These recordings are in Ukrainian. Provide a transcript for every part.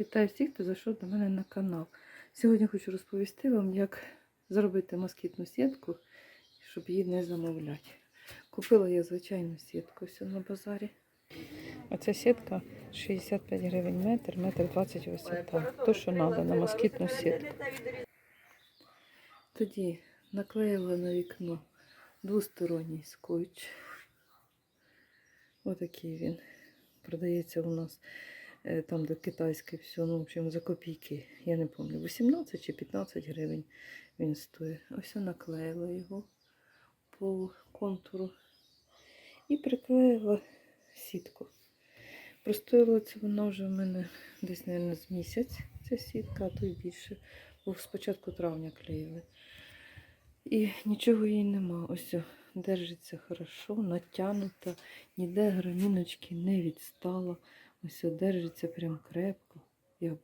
Вітаю всіх, хто зайшов до мене на канал. Сьогодні хочу розповісти вам, як зробити москітну сітку, щоб її не замовляти. Купила я звичайну сітку все на базарі. Оця сітка 65 гривень метр, метр 20 висота. То, що треба на москітну сітку. Тоді наклеїла на вікно двосторонній скотч. Отакий він. Продається у нас там, де китайське все, ну, в общем, за копійки. Я не пам'ятаю, 18 чи 15 гривень він стоїть. Ось я наклеїла його по контуру і приклеїла сітку. Простояла це вона вже в мене десь, мабуть, з місяць, ця сітка, а то й більше. Бо спочатку травня клеїли. І нічого їй нема. Ось держиться хорошо, натягнута, ніде граніночки не відстала. Ось держиться прям крепко. Я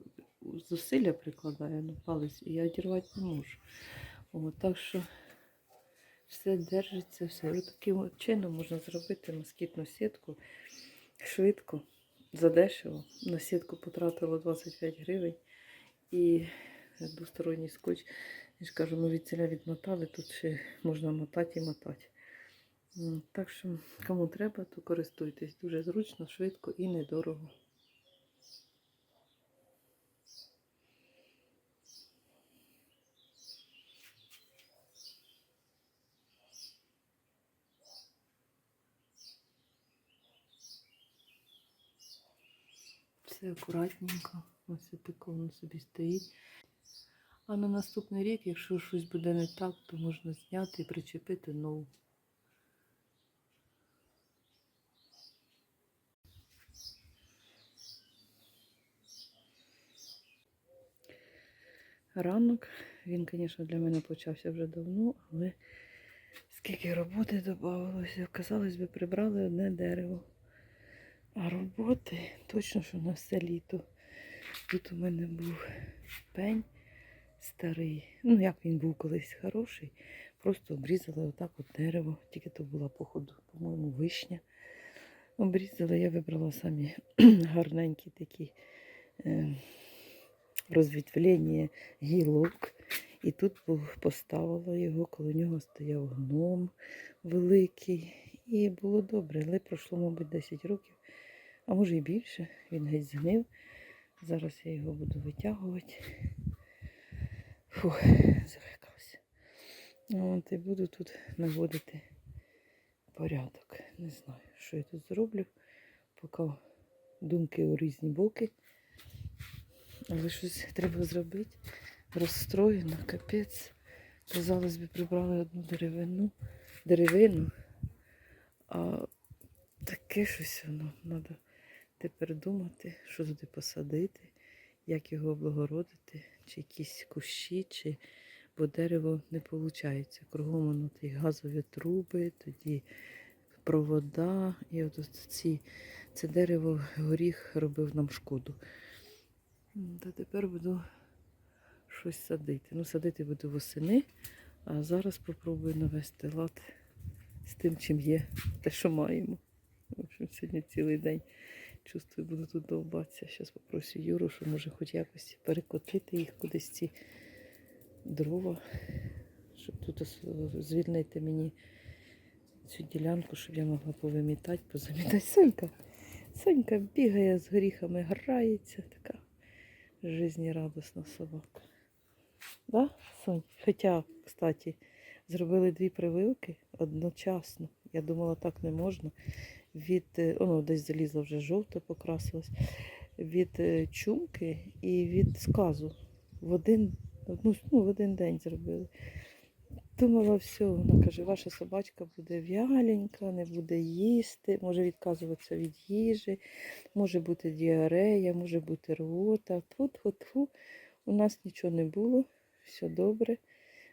зусилля прикладаю на палець і я одірвати не можу. О, так що все держиться, все. І таким чином можна зробити москітну сітку швидко, задешево. На сітку потратила 25 гривень і двосторонній скотч. Я ж кажу, ми від ціля відмотали, тут ще можна мотати і мотати. Так що, кому треба, то користуйтесь. Дуже зручно, швидко і недорого. Все акуратненько. Ось тако воно собі стоїть. А на наступний рік, якщо щось буде не так, то можна зняти і причепити нову. Ранок, він, звісно, для мене почався вже давно, але скільки роботи додавалося, казалось би, прибрали одне дерево. А роботи точно, що на все літо. Тут у мене був пень старий. Ну, як він був колись хороший. Просто обрізали отак от дерево. Тільки то була, походу, по-моєму, вишня. Обрізали, я вибрала самі гарненькі такі е, розвітвлення гілок. І тут поставила його, коло нього стояв гном великий. І було добре, але пройшло, мабуть, 10 років, а може і більше. Він геть згнив. Зараз я його буду витягувати. Фух, захикався. От, і буду тут наводити порядок. Не знаю, що я тут зроблю. Поки думки у різні боки. Але щось треба зробити. Розстроєно, капець. Казалось би, прибрали одну деревину, деревину, а таке щось воно треба тепер думати, що туди посадити, як його облагородити, чи якісь кущі, чи бо дерево не виходить. Кругом воно ті газові труби, тоді провода. І от ці, це дерево горіх робив нам шкоду. Та тепер буду щось садити. Ну, садити буду восени, а зараз спробую навести лад з тим, чим є, те, що маємо. В общем, сьогодні цілий день чувствую, буду тут довбатися. Зараз попрошу Юру, що може хоч якось перекотити їх кудись ці дрова, щоб тут звільнити мені цю ділянку, щоб я могла повимітати, позамітати. Сонька. Сонька бігає з горіхами, грається, така жизнерадісна собака. Да, Сонь? Хоча, кстати, зробили дві прививки одночасно. Я думала, так не можна. Від, Воно ну, десь залізла вже жовто покрасилась. Від е, чумки і від сказу. В один, ну, в один день зробили. Думала, все, вона каже, ваша собачка буде вяленька, не буде їсти, може відказуватися від їжі, може бути діарея, може бути рвота. Тьфу-тьфу-тьфу. У нас нічого не було, все добре.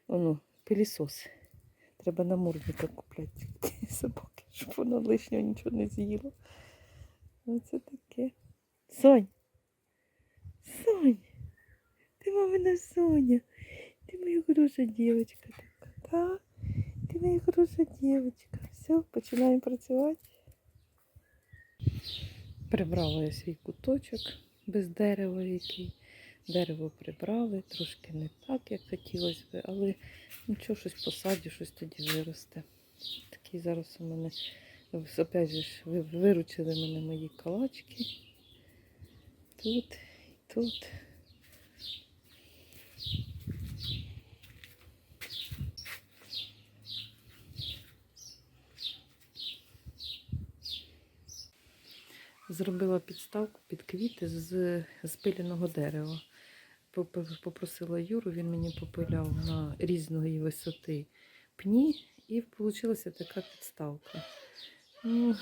Оно, пилісос. Треба намордника купляти собаки, щоб вона лишнього нічого не з'їла. Оце таке. Сонь. Сонь. Ти мамина Соня. Ти моя хороша дівчинка. Та? Ти хороша дівчинка. Все, починаємо працювати. Прибрала я свій куточок. без дерева, який. Дерево прибрали, трошки не так, як хотілося б, але нічого, щось посадю, щось тоді виросте. Такий зараз у мене, опять же, ви- виручили мене мої калачки. Тут і тут. Зробила підставку під квіти з спиленого дерева. Попросила Юру, він мені попиляв на різної висоти пні, і вийшла така підставка. Ну,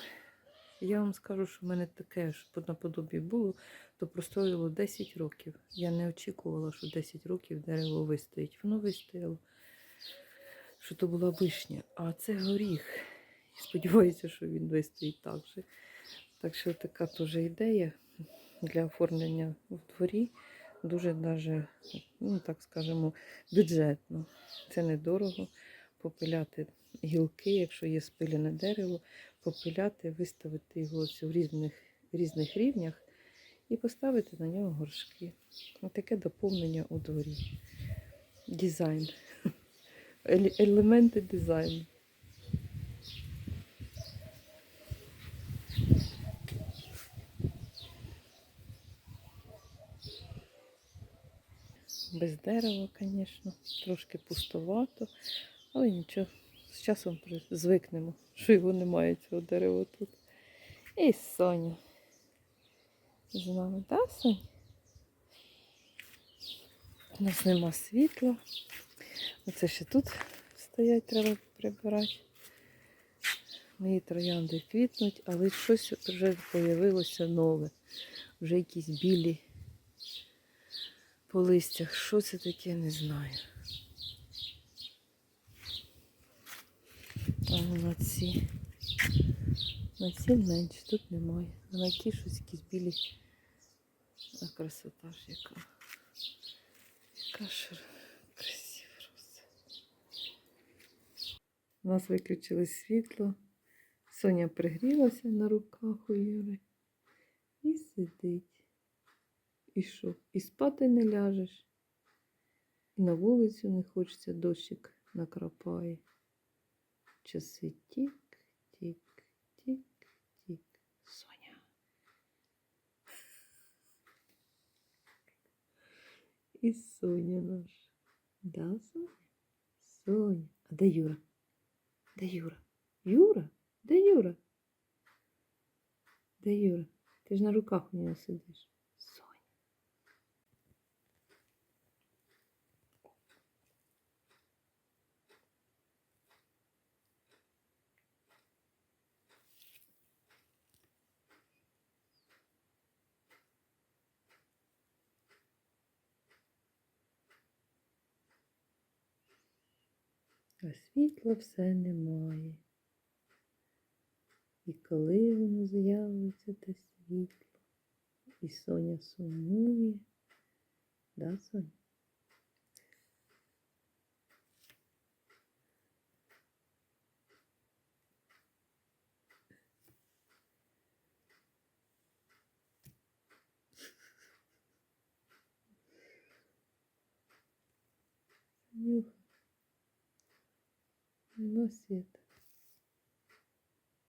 я вам скажу, що в мене таке ж наподобі було, то простоїло 10 років. Я не очікувала, що 10 років дерево вистоїть. Воно вистояло, що то була вишня, а це горіх. Сподіваюся, що він вистоїть так же. Так що така теж ідея для оформлення в дворі. Дуже даже, ну так скажемо, бюджетно. Це недорого. Попиляти гілки, якщо є спилене дерево, попиляти, виставити його в різних, різних рівнях і поставити на нього горшки. Таке доповнення у дворі. Дизайн. Елементи дизайну. Без дерева, звісно, трошки пустовато, але нічого, з часом звикнемо, що його немає цього дерева тут. І Соня. З нами, так, Сонь? У нас нема світла. Оце ще тут стоять, треба прибирати. Мої троянди квітнуть, але щось вже з'явилося нове. Вже якісь білі по листях. Що це таке, не знаю. А на ці. На ці менше, тут немає. На ті щось якісь білі. А красота ж яка. Яка ж красива роса. У нас виключили світло. Соня пригрілася на руках у Юри. І сидить. І що? І спати не ляжеш. І на вулицю не хочеться, дощик накрапає. Часи тік, тік, тік, тік. Соня. І Соня наша. Да, Соня? Соня. А де Юра? Де Юра? Юра? Де Юра? Де Юра? Ти ж на руках у нього сидиш. А світла все немає. І коли воно з'явиться те світло, і Соня сумує, да, Соня? em você.